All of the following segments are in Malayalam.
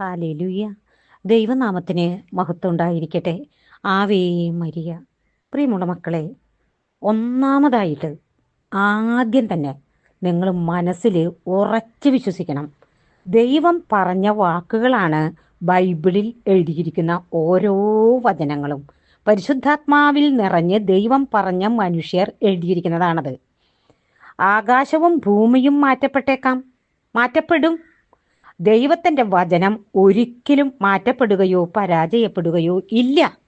ഹാലേലുയ്യ ദൈവനാമത്തിന് മഹത്വം ഉണ്ടായിരിക്കട്ടെ ആവേ മരിയ. പ്രിയമുള്ള മക്കളെ ഒന്നാമതായിട്ട് ആദ്യം തന്നെ നിങ്ങൾ മനസ്സിൽ ഉറച്ച് വിശ്വസിക്കണം. ദൈവം പറഞ്ഞ വാക്കുകളാണ് ബൈബിളിൽ എഴുതിയിരിക്കുന്ന ഓരോ വചനങ്ങളും. പരിശുദ്ധാത്മാവിൽ നിറഞ്ഞ് ദൈവം പറഞ്ഞ മനുഷ്യർ എഴുതിയിരിക്കുന്നതാണത്. ആകാശവും ഭൂമിയും മാറ്റപ്പെട്ടേക്കാം. മാറ്റപ്പെടും. ദൈവത്തിന്റെ വചനം ഒരിക്കലും മാറ്റപ്പെടുകയോ പരാജയപ്പെടുകയോ ഇല്ല.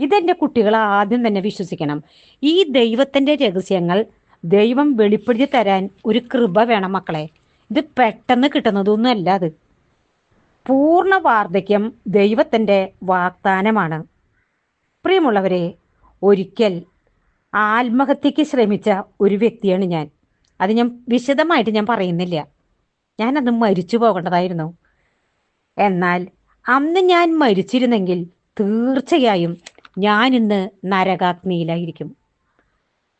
ഇതെന്റെ കുട്ടികൾ ആദ്യം തന്നെ വിശ്വസിക്കണം. ഈ ദൈവത്തിന്റെ രഹസ്യങ്ങൾ ദൈവം വെളിപ്പെടുത്തി തരാൻ ഒരു കൃപ വേണം മക്കളെ. ഇത് പെട്ടെന്ന് കിട്ടുന്നതൊന്നും അല്ല അത്. പൂർണ വാർദ്ധക്യം ദൈവത്തിന്റെ വാഗ്ദാനമാണ്. പ്രിയമുള്ളവരെ ഒരിക്കൽ ആത്മഹത്യക്ക് ശ്രമിച്ച ഒരു വ്യക്തിയാണ് ഞാൻ. അത് ഞാൻ വിശദമായിട്ട് ഞാൻ പറയുന്നില്ല. ഞാനന്ന് മരിച്ചു പോകേണ്ടതായിരുന്നു. എന്നാൽ അന്ന് ഞാൻ മരിച്ചിരുന്നെങ്കിൽ തീർച്ചയായും ഞാൻ ഇന്ന് നരകാഗ്നിയിലായിരിക്കും.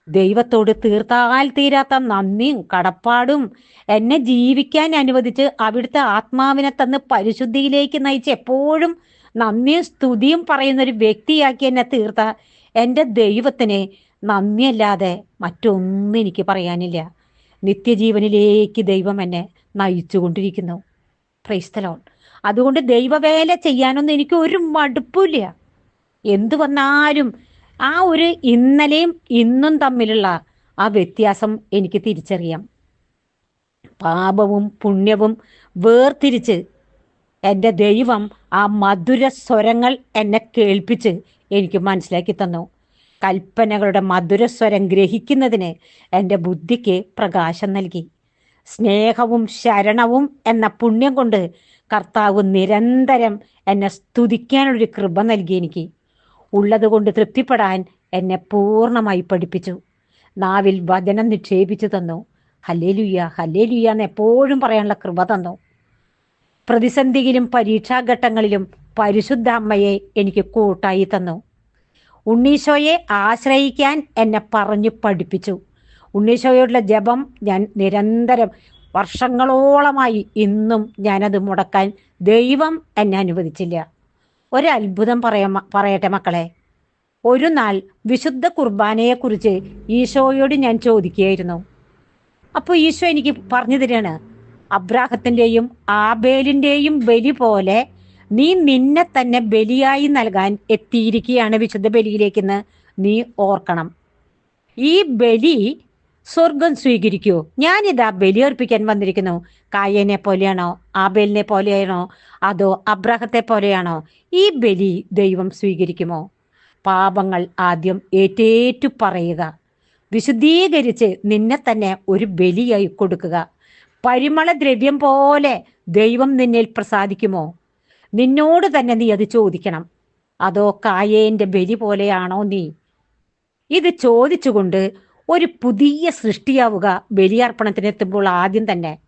ദൈവത്തോട് തീർത്താൽ തീരാത്ത നന്ദിയും കടപ്പാടും എന്നെ ജീവിക്കാൻ അനുവദിച്ച് അവിടുത്തെ ആത്മാവിനെ തന്ന് പരിശുദ്ധിയിലേക്ക് നയിച്ച് എപ്പോഴും നന്ദിയും സ്തുതിയും പറയുന്ന ഒരു വ്യക്തിയാക്കി എന്നെ തീർത്ത എന്റെ ദൈവത്തിന് നന്ദിയല്ലാതെ മറ്റൊന്നും എനിക്ക് പറയാനില്ല. നിത്യജീവനിലേക്ക് ദൈവം എന്നെ നയിച്ചുകൊണ്ടിരിക്കുന്നു. ക്രൈസ്തലോൺ അതുകൊണ്ട് ദൈവവേല ചെയ്യാനൊന്നും എനിക്ക് ഒരു മടുപ്പില്ല എന്തു വന്നാലും ആ ഒരു ഇന്നലെയും ഇന്നും തമ്മിലുള്ള ആ വ്യത്യാസം എനിക്ക് തിരിച്ചറിയാം. പാപവും പുണ്യവും വേർതിരിച്ച് എന്റെ ദൈവം ആ മധുര സ്വരങ്ങൾ എന്നെ കേൾപ്പിച്ച് എനിക്ക് മനസ്സിലാക്കി തന്നു. കൽപ്പനകളുടെ മധുരസ്വരം ഗ്രഹിക്കുന്നതിന് എന്റെ ബുദ്ധിക്ക് പ്രകാശം നൽകി. സ്നേഹവും ശരണവും എന്ന പുണ്യം കൊണ്ട് കർത്താവ് നിരന്തരം എന്നെ സ്തുതിക്കാനൊരു കൃപ നൽകി എനിക്ക്. ഉള്ളതുകൊണ്ട് തൃപ്തിപ്പെടാൻ എന്നെ പൂർണമായി പഠിപ്പിച്ചു. നാവിൽ വചനം നിക്ഷേപിച്ചു തന്നു. ഹലേലുയ്യ ഹലേലുയ്യ എന്ന് എപ്പോഴും പറയാനുള്ള കൃപ തന്നു. പ്രതിസന്ധിയിലും പരീക്ഷാഘട്ടങ്ങളിലും പരിശുദ്ധ അമ്മയെ എനിക്ക് കൂട്ടായി തന്നു. ഉണ്ണീശോയെ ആശ്രയിക്കാൻ എന്നെ പറഞ്ഞു പഠിപ്പിച്ചു. ഉണ്ണീശോയോടുള്ള ജപം ഞാൻ നിരന്തരം വർഷങ്ങളോളമായി ഇന്നും ഞാനത് മുടക്കാൻ ദൈവം എന്നെ അനുവദിച്ചില്ല. ഒരത്ഭുതം പറയാ പറയട്ടെ മക്കളെ. ഒരു നാൾ വിശുദ്ധ കുർബാനയെക്കുറിച്ച് ഈശോയോട് ഞാൻ ചോദിക്കുകയായിരുന്നു. അപ്പോൾ ഈശോ എനിക്ക് പറഞ്ഞു തരികയാണ് അബ്രാഹത്തിന്റെയും ആബേലിന്റെയും ബലി പോലെ നീ നിന്നെ തന്നെ ബലിയായി നൽകാൻ എത്തിയിരിക്കുകയാണ് വിശുദ്ധ ബലിയിലേക്കെന്ന് നീ ഓർക്കണം. ഈ ബലി സ്വർഗം സ്വീകരിക്കൂ. ഞാനിതാ ബലിയർപ്പിക്കാൻ വന്നിരിക്കുന്നു. കായനെ പോലെയാണോ? ആബേലിനെ പോലെയാണോ? അതോ അബ്രഹത്തെ പോലെയാണോ? ഈ ബലി ദൈവം സ്വീകരിക്കുമോ? പാപങ്ങൾ ആദ്യം ഏറ്റേറ്റു പറയുക. വിശുദ്ധീകരിച്ച് നിന്നെ തന്നെ ഒരു ബലിയായി കൊടുക്കുക. പരിമള ദ്രവ്യം പോലെ ദൈവം നിന്നിൽ പ്രസാദിക്കുമോ? നിന്നോട് തന്നെ നീ അത് ചോദിക്കണം. അതോ കായേന്റെ ബലി പോലെയാണോ നീ? ഇത് ചോദിച്ചുകൊണ്ട് ഒരു പുതിയ സൃഷ്ടിയാവുക ബലിയർപ്പണത്തിനെത്തുമ്പോൾ ആദ്യം തന്നെ.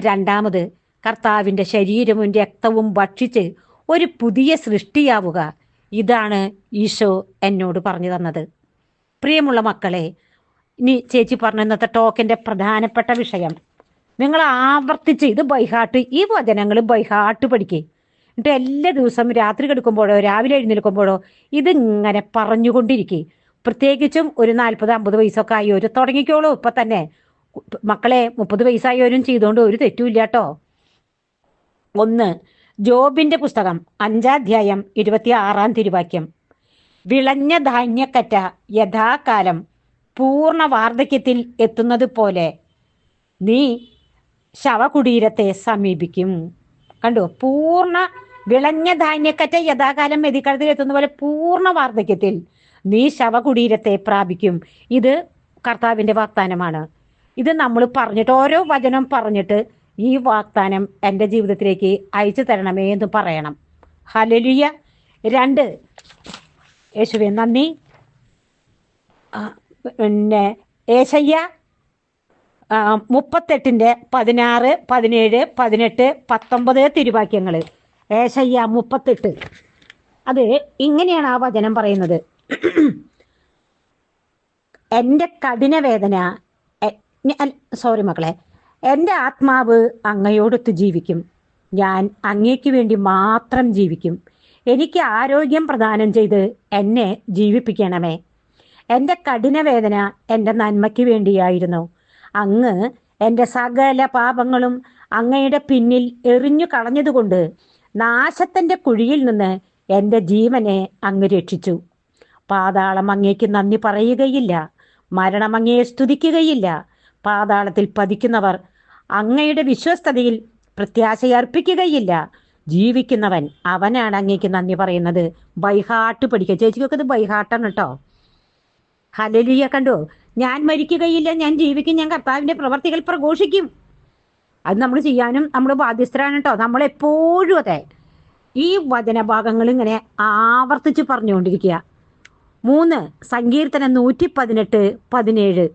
രണ്ടാമത് കർത്താവിന്റെ ശരീരവും രക്തവും ഭക്ഷിച്ച് ഒരു പുതിയ സൃഷ്ടിയാവുക. ഇതാണ് ഈശോ എന്നോട് പറഞ്ഞു തന്നത്. പ്രിയമുള്ള മക്കളെ ഇനി ചേച്ചി പറഞ്ഞ ഇന്നത്തെ ടോക്കിന്റെ പ്രധാനപ്പെട്ട വിഷയം. നിങ്ങൾ ആവർത്തിച്ച് ഇത് ബൈഹാട്ട് ഈ വചനങ്ങൾ ബൈഹാട്ട് പഠിക്കേ. എന്നിട്ട് എല്ലാ ദിവസവും രാത്രി കിടക്കുമ്പോഴോ രാവിലെ എഴുന്നേൽക്കുമ്പോഴോ ഇതിങ്ങനെ പറഞ്ഞുകൊണ്ടിരിക്കേ. പ്രത്യേകിച്ചും ഒരു നാൽപ്പത് അമ്പത് വയസ്സൊക്കെ ആയവർ തുടങ്ങിക്കോളൂ. ഇപ്പം തന്നെ മക്കളെ മുപ്പത് വയസ്സായവരും ചെയ്തുകൊണ്ട് ഒരു തെറ്റുമില്ല കേട്ടോ ഒന്ന് ജോബിന്റെ പുസ്തകം അഞ്ചാധ്യായം ഇരുപത്തി ആറാം തിരുവാക്യം. വിളഞ്ഞ ധാന്യക്കറ്റ യഥാകാലം പൂർണ വാർദ്ധക്യത്തിൽ എത്തുന്നത് പോലെ നീ ശവകുടീരത്തെ സമീപിക്കും. കണ്ടു? പൂർണ വിളഞ്ഞ ധാന്യക്കറ്റ യഥാകാലം മെതിക്കളത്തിൽ എത്തുന്ന പോലെ പൂർണ വാർദ്ധക്യത്തിൽ നീ ശവകുടീരത്തെ പ്രാപിക്കും. ഇത് കർത്താവിന്റെ വാഗ്ദാനമാണ്. ഇത് നമ്മൾ പറഞ്ഞിട്ട് ഓരോ വചനം പറഞ്ഞിട്ട് ഈ വാഗ്ദാനം എന്റെ ജീവിതത്തിലേക്ക് അയച്ചു തരണമേ എന്ന് പറയണം. ഹലലിയ രണ്ട്. യേശുവെ നന്ദി. പിന്നെ ഏശയ്യ മുപ്പത്തെട്ടിന്റെ പതിനാറ് പതിനേഴ് പതിനെട്ട് പത്തൊമ്പത് തിരുവാക്യങ്ങൾ ഏശയ്യ മുപ്പത്തെട്ട്. അത് ഇങ്ങനെയാണ് ആ വചനം പറയുന്നത്. എന്റെ കഠിനവേദന സോറി മക്കളെ. എന്റെ ആത്മാവ് അങ്ങയോടൊത്ത് ജീവിക്കും. ഞാൻ അങ്ങേക്ക് വേണ്ടി മാത്രം ജീവിക്കും. എനിക്ക് ആരോഗ്യം പ്രദാനം ചെയ്ത് എന്നെ ജീവിപ്പിക്കണമേ. എന്റെ എന്റെ കഠിനവേദന എന്റെ നന്മയ്ക്ക് വേണ്ടിയായിരുന്നു. അങ്ങ് എന്റെ സകല പാപങ്ങളും അങ്ങയുടെ പിന്നിൽ എറിഞ്ഞു കളഞ്ഞതുകൊണ്ട് നാശത്തിന്റെ കുഴിയിൽ നിന്ന് എന്റെ ജീവനെ അങ്ങ് രക്ഷിച്ചു. പാതാളം അങ്ങേക്ക് നന്ദി പറയുകയില്ല. മരണം അങ്ങയെ സ്തുതിക്കുകയില്ല. പാതാളത്തിൽ പതിക്കുന്നവർ അങ്ങയുടെ വിശ്വസ്തതയിൽ പ്രത്യാശയർപ്പിക്കുകയില്ല ജീവിക്കുന്നവൻ അവനാണ് അങ്ങേക്ക് നന്ദി പറയുന്നത്. ബൈഹാട്ട് പഠിക്കുക ചേച്ചിക്കൊക്കെ ഇത് ബൈഹാട്ടാണ് കേട്ടോ. ഹലലിയ കണ്ടു? ഞാൻ മരിക്കുകയില്ല ഞാൻ ജീവിക്കും ഞാൻ കർത്താവിന്റെ പ്രവർത്തികൾ പ്രഘോഷിക്കും. അത് നമ്മൾ ചെയ്യാനും നമ്മൾ ബാധ്യസ്ഥരാണ് കേട്ടോ. നമ്മൾ എപ്പോഴും അതെ. ഈ വചനഭാഗങ്ങൾ ഇങ്ങനെ ആവർത്തിച്ച് പറഞ്ഞുകൊണ്ടിരിക്കുക. മൂന്ന് സങ്കീർത്തനം നൂറ്റി പതിനെട്ട് പതിനേഴ്.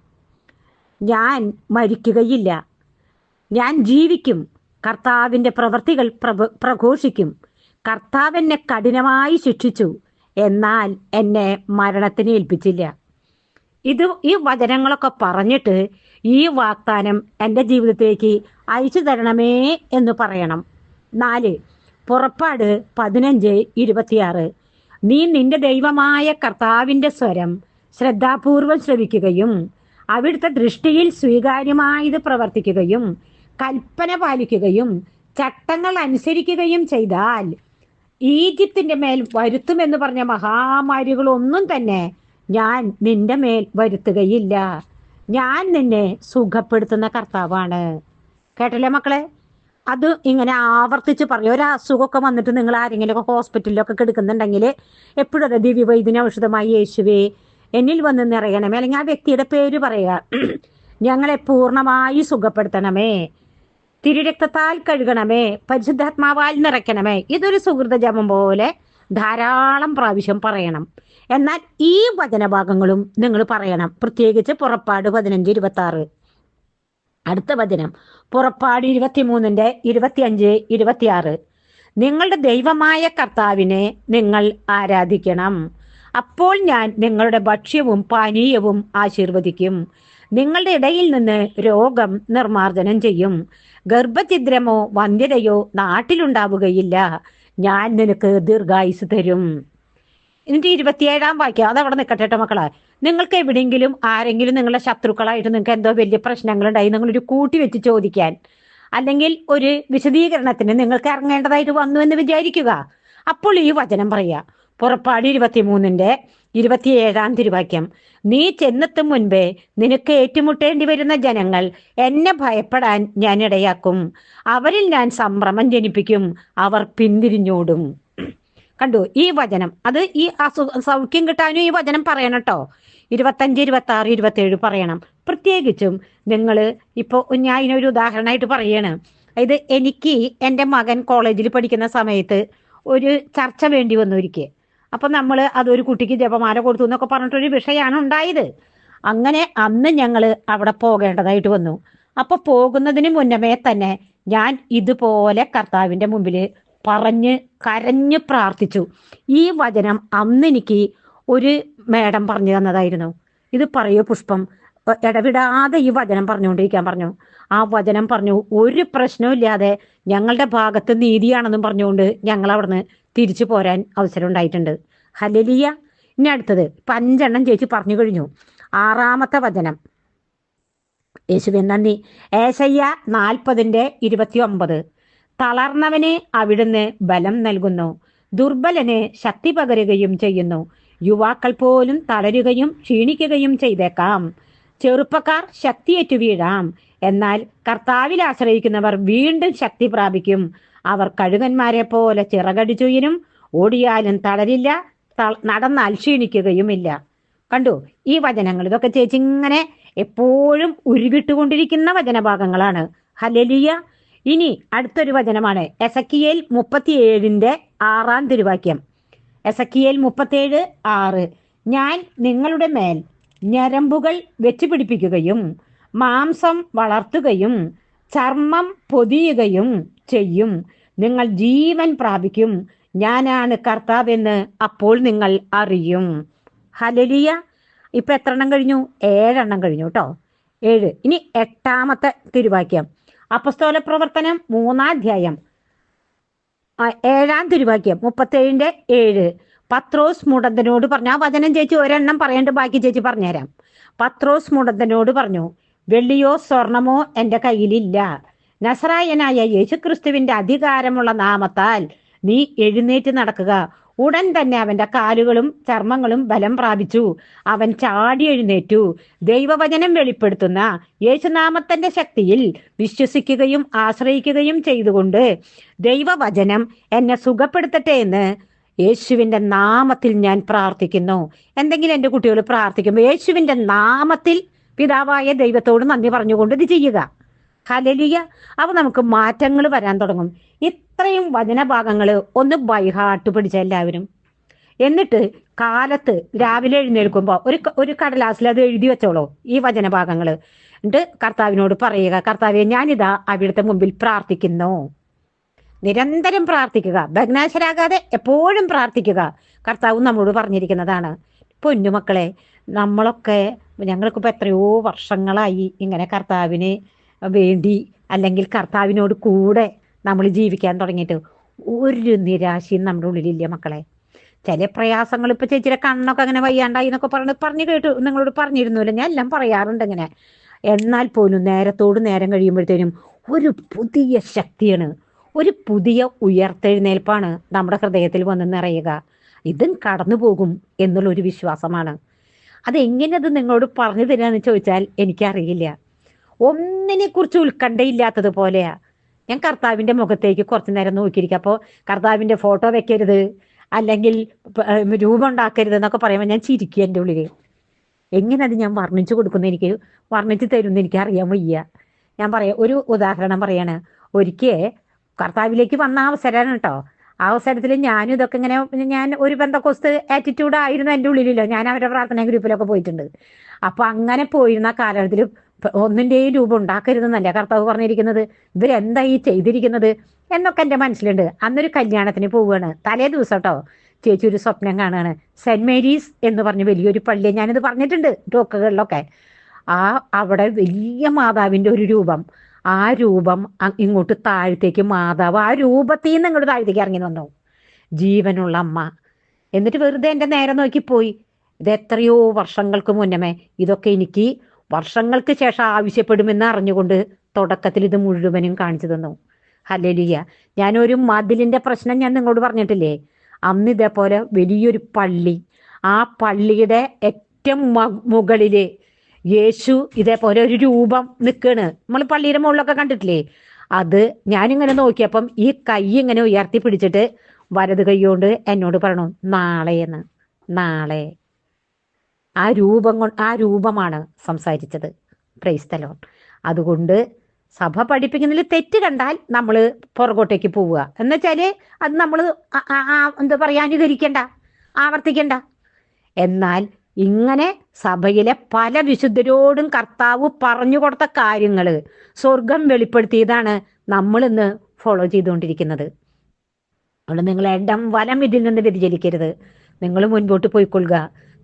ഞാൻ മരിക്കുകയില്ല. ഞാൻ ജീവിക്കും. കർത്താവിന്റെ പ്രവൃത്തികൾ പ്രഭ പ്രഘോഷിക്കും. കർത്താവ് എന്നെ കഠിനമായി ശിക്ഷിച്ചു. എന്നാൽ എന്നെ മരണത്തിന് ഏൽപ്പിച്ചില്ല. ഇത് ഈ വചനങ്ങളൊക്കെ പറഞ്ഞിട്ട് ഈ വാഗ്ദാനം എന്റെ ജീവിതത്തിലേക്ക് അയച്ചു തരണമേ എന്ന് പറയണം. നാല് പുറപ്പാട് പതിനഞ്ച് ഇരുപത്തിയാറ്. നീ നിന്റെ ദൈവമായ കർത്താവിന്റെ സ്വരം ശ്രദ്ധാപൂർവം ശ്രവിക്കുകയും അവിടുത്തെ ദൃഷ്ടിയിൽ സ്വീകാര്യമായത് പ്രവർത്തിക്കുകയും കൽപ്പന പാലിക്കുകയും ചട്ടങ്ങൾ അനുസരിക്കുകയും ചെയ്താൽ ഈജിപ്തിന്റെ മേൽ വരുത്തുമെന്ന് പറഞ്ഞ മഹാമാരികളൊന്നും തന്നെ ഞാൻ നിന്റെ മേൽ വരുത്തുകയില്ല. ഞാൻ നിന്നെ സുഖപ്പെടുത്തുന്ന കർത്താവാണ്. കേട്ടല്ലേ മക്കളെ? അത് ഇങ്ങനെ ആവർത്തിച്ച് പറയും. ഒരു അസുഖമൊക്കെ വന്നിട്ട് നിങ്ങൾ ആരെങ്കിലും ഒക്കെ ഹോസ്പിറ്റലിലൊക്കെ കിടക്കുന്നുണ്ടെങ്കിൽ എപ്പോഴും അതെ ദിവ്യവൈദ്യന ഔഷധമായി യേശുവേ എന്നിൽ വന്ന് നിറയണമേ. അല്ലെങ്കിൽ ആ വ്യക്തിയുടെ പേര് പറയുക ഞങ്ങളെ പൂർണമായി സുഖപ്പെടുത്തണമേ തിരുരക്തത്താൽ കഴുകണമേ പരിശുദ്ധാത്മാവാൽ നിറയ്ക്കണമേ. ഇതൊരു സുഹൃത ജപം പോലെ ധാരാളം പ്രാവശ്യം പറയണം. എന്നാൽ ഈ വചനഭാഗങ്ങളും നിങ്ങൾ പറയണം. പ്രത്യേകിച്ച് പുറപ്പാട് പതിനഞ്ച് ഇരുപത്തി ആറ് അടുത്ത വചനം. പുറപ്പാട് ഇരുപത്തിമൂന്നിന്റെ ഇരുപത്തിയഞ്ച് ഇരുപത്തിയാറ്. നിങ്ങളുടെ ദൈവമായ കർത്താവിനെ നിങ്ങൾ ആരാധിക്കണം. അപ്പോൾ ഞാൻ നിങ്ങളുടെ ഭക്ഷ്യവും പാനീയവും ആശീർവദിക്കും. നിങ്ങളുടെ ഇടയിൽ നിന്ന് രോഗം നിർമാർജനം ചെയ്യും. ഗർഭഛിദ്രമോ വന്ധ്യതയോ നാട്ടിലുണ്ടാവുകയില്ല. ഞാൻ നിനക്ക് ദീർഘായുസ് തരും. എന്നിട്ട് ഇരുപത്തിയേഴാം വാക്യം. അതവിടെ നിൽക്കട്ടെ മക്കളെ. നിങ്ങൾക്ക് എവിടെയെങ്കിലും ആരെങ്കിലും നിങ്ങളുടെ ശത്രുക്കളായിട്ട് നിങ്ങൾക്ക് എന്തോ വലിയ പ്രശ്നങ്ങളുണ്ടായി നിങ്ങളൊരു കൂട്ടി വെച്ച് ചോദിക്കാൻ അല്ലെങ്കിൽ ഒരു വിശദീകരണത്തിന് നിങ്ങൾക്ക് ഇറങ്ങേണ്ടതായിട്ട് വന്നു എന്ന് വിചാരിക്കുക. അപ്പോൾ ഈ വചനം പറയാ പുറപ്പാട് ഇരുപത്തിമൂന്നിന്റെ ഇരുപത്തിയേഴാം തിരുവാക്യം. നീ ചെന്നെത്തും മുൻപേ നിനക്ക് ഏറ്റുമുട്ടേണ്ടി വരുന്ന ജനങ്ങൾ എന്നെ ഭയപ്പെടാൻ ഞാൻ ഇടയാക്കും. അവരിൽ ഞാൻ സംഭ്രമം ജനിപ്പിക്കും. അവർ പിന്തിരിഞ്ഞോടും. കണ്ടു ഈ വചനം. അത് ഈ അസു സൗഖ്യം കിട്ടാനും ഈ വചനം പറയണം കേട്ടോ. ഇരുപത്തഞ്ച് ഇരുപത്തി ആറ് ഇരുപത്തേഴ് പറയണം. പ്രത്യേകിച്ചും നിങ്ങൾ ഇപ്പോൾ ഞാൻ ഇതിനൊരു ഉദാഹരണമായിട്ട് പറയാണ്. ഇത് എനിക്ക് എന്റെ മകൻ കോളേജിൽ പഠിക്കുന്ന സമയത്ത് ഒരു ചർച്ച വേണ്ടി വന്നു ഒരിക്കൽ. അപ്പം നമ്മൾ അതൊരു കുട്ടിക്ക് ജപമാല കൊടുത്തു എന്നൊക്കെ പറഞ്ഞിട്ടൊരു വിഷയമാണ് ഉണ്ടായത്. അങ്ങനെ അന്ന് ഞങ്ങൾ അവിടെ പോകേണ്ടതായിട്ട് വന്നു. അപ്പോൾ പോകുന്നതിന് മുന്നമേ തന്നെ ഞാൻ ഇതുപോലെ കർത്താവിന്റെ മുമ്പിൽ പറഞ്ഞ് കരഞ്ഞ് പ്രാർത്ഥിച്ചു. ഈ വചനം അന്ന് എനിക്ക് ഒരു മേഡം പറഞ്ഞു തന്നതായിരുന്നു. ഇത് പറയൂ പുഷ്പം. ഇടവിടാതെ ഈ വചനം പറഞ്ഞുകൊണ്ടിരിക്കാൻ പറഞ്ഞു. ആ വചനം പറഞ്ഞു ഒരു പ്രശ്നവും ഞങ്ങളുടെ ഭാഗത്ത് നീതിയാണെന്നും പറഞ്ഞുകൊണ്ട് ഞങ്ങൾ അവിടുന്ന് തിരിച്ചു പോരാൻ അവസരം ഉണ്ടായിട്ടുണ്ട്. ഹലലിയ ഇനി അടുത്തത് പഞ്ചെണ്ണം ചേച്ചി പറഞ്ഞു കഴിഞ്ഞു. ആറാമത്തെ വചനം. യേശുവിൻ നന്ദി. ഏശയ്യ നാൽപ്പതിന്റെ ഇരുപത്തി ഒമ്പത് തളർന്നവന് അവിടുന്ന് ബലം നൽകുന്നു. ദുർബലന് ശക്തി പകരുകയും ചെയ്യുന്നു. യുവാക്കൾ പോലും തളരുകയും ക്ഷീണിക്കുകയും ചെയ്തേക്കാം. ചെറുപ്പക്കാർ ശക്തിയേറ്റു വീഴാം. എന്നാൽ കർത്താവിൽ ആശ്രയിക്കുന്നവർ വീണ്ടും ശക്തി പ്രാപിക്കും. അവർ കഴുകന്മാരെ പോലെ ചിറകടിച്ചുയരും. ഓടിയാലും തളരില്ല. നടന്നാൽ ക്ഷീണിക്കുകയുമില്ല. കണ്ടു? ഈ വചനങ്ങൾ ഇതൊക്കെ ചേച്ചി ഇങ്ങനെ എപ്പോഴും ഉരുവിട്ടുകൊണ്ടിരിക്കുന്ന വചനഭാഗങ്ങളാണ്. ഹലലിയ ഇനി അടുത്തൊരു വചനമാണ്. എസക്കിയേൽ മുപ്പത്തിയേഴിന്റെ ആറാം തിരുവാക്യം. എസക്കിയേൽ മുപ്പത്തേഴ് ആറ്. ഞാൻ നിങ്ങളുടെ മേൽ ഞരമ്പുകൾ വെച്ചുപിടിപ്പിക്കുകയും മാംസം വളർത്തുകയും ചർമ്മം പൊതിയുകയും ചെയ്യും. നിങ്ങൾ ജീവൻ പ്രാപിക്കും. ഞാനാണ് കർത്താവെന്ന് അപ്പോൾ നിങ്ങൾ അറിയും. ഹലലിയ ഇപ്പൊ എത്ര എണ്ണം കഴിഞ്ഞു? ഏഴെണ്ണം കഴിഞ്ഞു കേട്ടോ ഏഴ്. ഇനി എട്ടാമത്തെ തിരുവാക്യം. അപ്പസ്തോല പ്രവർത്തനം മൂന്നാധ്യായം ഏഴാം തിരുവാക്യം മുപ്പത്തേഴിന്റെ ഏഴ്. പത്രോസ് മുടന്തനോട് പറഞ്ഞു ആ വചനം ചേച്ചി ഒരെണ്ണം പറയേണ്ട ബാക്കി ചേച്ചി പറഞ്ഞുതരാം. പത്രോസ് മുടന്തനോട് പറഞ്ഞു വെള്ളിയോ സ്വർണമോ എന്റെ കയ്യിലില്ല. നസറായനായ യേശുക്രിസ്തുവിന്റെ അധികാരമുള്ള നാമത്താൽ നീ എഴുന്നേറ്റ് നടക്കുക. ഉടൻ തന്നെ അവന്റെ കാലുകളും ചർമ്മങ്ങളും ബലം പ്രാപിച്ചു. അവൻ ചാടി എഴുന്നേറ്റു. ദൈവവചനം വെളിപ്പെടുത്തുന്ന യേശുനാമത്തിന്റെ ശക്തിയിൽ വിശ്വസിക്കുകയും ആശ്രയിക്കുകയും ചെയ്തുകൊണ്ട് ദൈവവചനം എന്നെ സുഖപ്പെടുത്തട്ടെ എന്ന് യേശുവിന്റെ നാമത്തിൽ ഞാൻ പ്രാർത്ഥിക്കുന്നു. എന്തെങ്കിലും എന്റെ കുട്ടികൾ പ്രാർത്ഥിക്കുമ്പോൾ യേശുവിന്റെ നാമത്തിൽ പിതാവായ ദൈവത്തോട് നന്ദി പറഞ്ഞുകൊണ്ട് ഇത് ചെയ്യുക. ഹലലിയ അവ നമുക്ക് മാറ്റങ്ങൾ വരാൻ തുടങ്ങും. ഇത്രയും വചനഭാഗങ്ങൾ ഒന്ന് ബൈഹാട്ട് പിടിച്ച എല്ലാവരും. എന്നിട്ട് കാലത്ത് രാവിലെ എഴുന്നേൽക്കുമ്പോൾ ഒരു ഒരു കടലാസിൽ അത് എഴുതി വെച്ചോളൂ ഈ വചനഭാഗങ്ങൾ എന്നിട്ട് കർത്താവിനോട് പറയുക കർത്താവെ ഞാനിതാ അവിടുത്തെ മുമ്പിൽ പ്രാർത്ഥിക്കുന്നു. നിരന്തരം പ്രാർത്ഥിക്കുക. ഭഗ്നാശരാകാതെ എപ്പോഴും പ്രാർത്ഥിക്കുക. കർത്താവ് നമ്മോട് പറഞ്ഞിരിക്കുന്നതാണ് പൊന്നുമക്കളെ നമ്മളൊക്കെ ഞങ്ങൾക്കിപ്പോൾ എത്രയോ വർഷങ്ങളായി ഇങ്ങനെ കർത്താവിന് വേണ്ടി അല്ലെങ്കിൽ കർത്താവിനോട് കൂടെ നമ്മൾ ജീവിക്കാൻ തുടങ്ങിയിട്ട് ഒരു നിരാശയും നമ്മുടെ ഉള്ളിലില്ല മക്കളെ. ചില പ്രയാസങ്ങൾ ഇപ്പൊ ചേച്ചിയുടെ കണ്ണൊക്കെ അങ്ങനെ വയ്യാണ്ടായി എന്നൊക്കെ പറഞ്ഞു പറഞ്ഞു കേട്ടു നിങ്ങളോട് പറഞ്ഞിരുന്നില്ല ഞാൻ എല്ലാം പറയാറുണ്ട് ഇങ്ങനെ. എന്നാൽ പോലും നേരത്തോട് നേരം കഴിയുമ്പോഴത്തേനും ഒരു പുതിയ ശക്തിയാണ് ഒരു പുതിയ ഉയർത്തെഴുന്നേൽപ്പാണ് നമ്മുടെ ഹൃദയത്തിൽ വന്ന് നിറയുക. ഇതും കടന്നു പോകും എന്നുള്ളൊരു വിശ്വാസമാണ്. അതെങ്ങനെ അത് നിങ്ങളോട് പറഞ്ഞു തരാന്ന് ചോദിച്ചാൽ എനിക്കറിയില്ല. ഒന്നിനെ കുറിച്ച് ഉത്കണ്ഠയില്ലാത്തത് പോലെയാ. ഞാൻ കർത്താവിന്റെ മുഖത്തേക്ക് കുറച്ചു നേരം നോക്കിയിരിക്കുക അപ്പോൾ കർത്താവിന്റെ ഫോട്ടോ വെക്കരുത് അല്ലെങ്കിൽ രൂപം ഉണ്ടാക്കരുത് എന്നൊക്കെ പറയുമ്പോൾ ഞാൻ ചിരിക്കുക എന്റെ ഉള്ളിൽ എങ്ങനെ അത് ഞാൻ വർണിച്ചു കൊടുക്കുന്ന എനിക്ക് വർണിച്ച് തരുമെന്ന് എനിക്ക് അറിയാൻ വയ്യ. ഞാൻ പറയാം ഒരു ഉദാഹരണം പറയാണ്. ഒരിക്കൽ കർത്താവിലേക്ക് വന്ന അവസരമാണ് കേട്ടോ. ആ അവസരത്തിൽ ഞാനും ഇതൊക്കെ ഇങ്ങനെ ഞാൻ ഒരു ബന്ധക്കോസ്ത് ആറ്റിറ്റ്യൂഡ് ആയിരുന്നു എന്റെ ഉള്ളിലല്ലോ. ഞാൻ അവരുടെ പ്രാർത്ഥനാ ഗ്രൂപ്പിലൊക്കെ പോയിട്ടുണ്ട്. അപ്പൊ അങ്ങനെ പോയിരുന്ന കാലഘട്ടത്തിൽ ഒന്നിന്റെയും രൂപം ഉണ്ടാക്കരുതെന്നല്ല കർത്താവ് പറഞ്ഞിരിക്കുന്നത്? ഇവരെന്താ ഈ ചെയ്തിരിക്കുന്നത്? എന്നൊക്കെ എന്റെ മനസ്സിലുണ്ട്. അന്നൊരു കല്യാണത്തിന് പോവുകയാണ്. തലേ ദിവസം കേട്ടോ ചേച്ചി ഒരു സ്വപ്നം കാണുകയാണ്. സെന്റ് മേരീസ് എന്ന് പറഞ്ഞ് വലിയൊരു പള്ളി ഞാനിത് പറഞ്ഞിട്ടുണ്ട് ടോക്കുകളിലൊക്കെ. ആ അവിടെ വലിയ മാതാവിന്റെ ഒരു രൂപം. ആ രൂപം ഇങ്ങോട്ട് താഴത്തേക്ക് മാതാവ് ആ രൂപത്തിൽ നിന്ന് ഇങ്ങോട്ട് താഴത്തേക്ക് ഇറങ്ങി വന്നു. ജീവനുള്ള അമ്മ. എന്നിട്ട് വെറുതെ എന്റെ നേരെ നോക്കി പോയി. ഇത് എത്രയോ വർഷങ്ങൾക്ക് മുന്നമേ ഇതൊക്കെ എനിക്ക് വർഷങ്ങൾക്ക് ശേഷം ആവശ്യപ്പെടുമെന്ന് അറിഞ്ഞുകൊണ്ട് തുടക്കത്തിൽ ഇത് മുഴുവനും കാണിച്ചു തന്നു. ഹലലിയ ഞാനൊരു മതിലിന്റെ പ്രശ്നം ഞാൻ നിങ്ങളോട് പറഞ്ഞിട്ടില്ലേ? അന്ന് ഇതേപോലെ വലിയൊരു പള്ളി ആ പള്ളിയുടെ ഏറ്റവും മുകളിൽ യേശു ഇതേപോലെ ഒരു രൂപം നിൽക്കണ് നമ്മൾ പള്ളിയുടെ മുകളിലൊക്കെ കണ്ടിട്ടില്ലേ? അത് ഞാനിങ്ങനെ നോക്കിയപ്പം ഈ കൈ ഇങ്ങനെ ഉയർത്തി പിടിച്ചിട്ട് വലത് കൈ കൊണ്ട് എന്നോട് പറയണു നാളെ എന്ന്. നാളെ. ആ രൂപം കൊണ്ട് ആ രൂപമാണ് സംസാരിച്ചത്. പ്രൈസ്തലോൺ അതുകൊണ്ട് സഭ പഠിപ്പിക്കുന്നതിൽ തെറ്റ് കണ്ടാൽ നമ്മൾ പുറകോട്ടേക്ക് പോവുക. എന്നുവെച്ചാൽ അത് നമ്മൾ എന്താ പറയാ അനുകരിക്കണ്ട ആവർത്തിക്കണ്ട. എന്നാൽ ഇങ്ങനെ സഭയിലെ പല വിശുദ്ധരോടും കർത്താവ് പറഞ്ഞു കൊടുത്ത കാര്യങ്ങൾ സ്വർഗം വെളിപ്പെടുത്തിയതാണ് നമ്മൾ ഇന്ന് ഫോളോ ചെയ്തുകൊണ്ടിരിക്കുന്നത്. അതുകൊണ്ട് നിങ്ങൾ ഇടം വലം ഇതിൽ നിന്ന് വ്യതിചലിക്കരുത്. നിങ്ങൾ മുൻപോട്ട് പോയിക്കൊള്ളുക.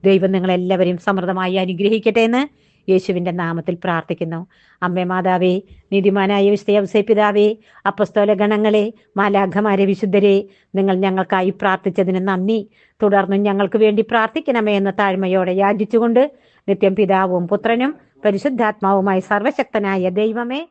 ദൈവം നിങ്ങളെല്ലാവരെയും സമൃദ്ധമായി അനുഗ്രഹിക്കട്ടെ എന്ന് യേശുവിന്റെ നാമത്തിൽ പ്രാർത്ഥിക്കുന്നു. അമ്മേ മാതാവേ നീതിമാനായ വിശുദ്ധ പിതാവേ അപ്പസ്തോല ഗണങ്ങളെ മാലാഘമാരെ വിശുദ്ധരെ നിങ്ങൾ ഞങ്ങൾക്കായി പ്രാർത്ഥിച്ചതിന് നന്ദി. തുടർന്നും ഞങ്ങൾക്ക് വേണ്ടി പ്രാർത്ഥിക്കണമേ എന്ന താഴ്മയോടെ യാചിച്ചുകൊണ്ട് നിത്യം പിതാവും പുത്രനും പരിശുദ്ധാത്മാവുമായി സർവശക്തനായ ദൈവമേ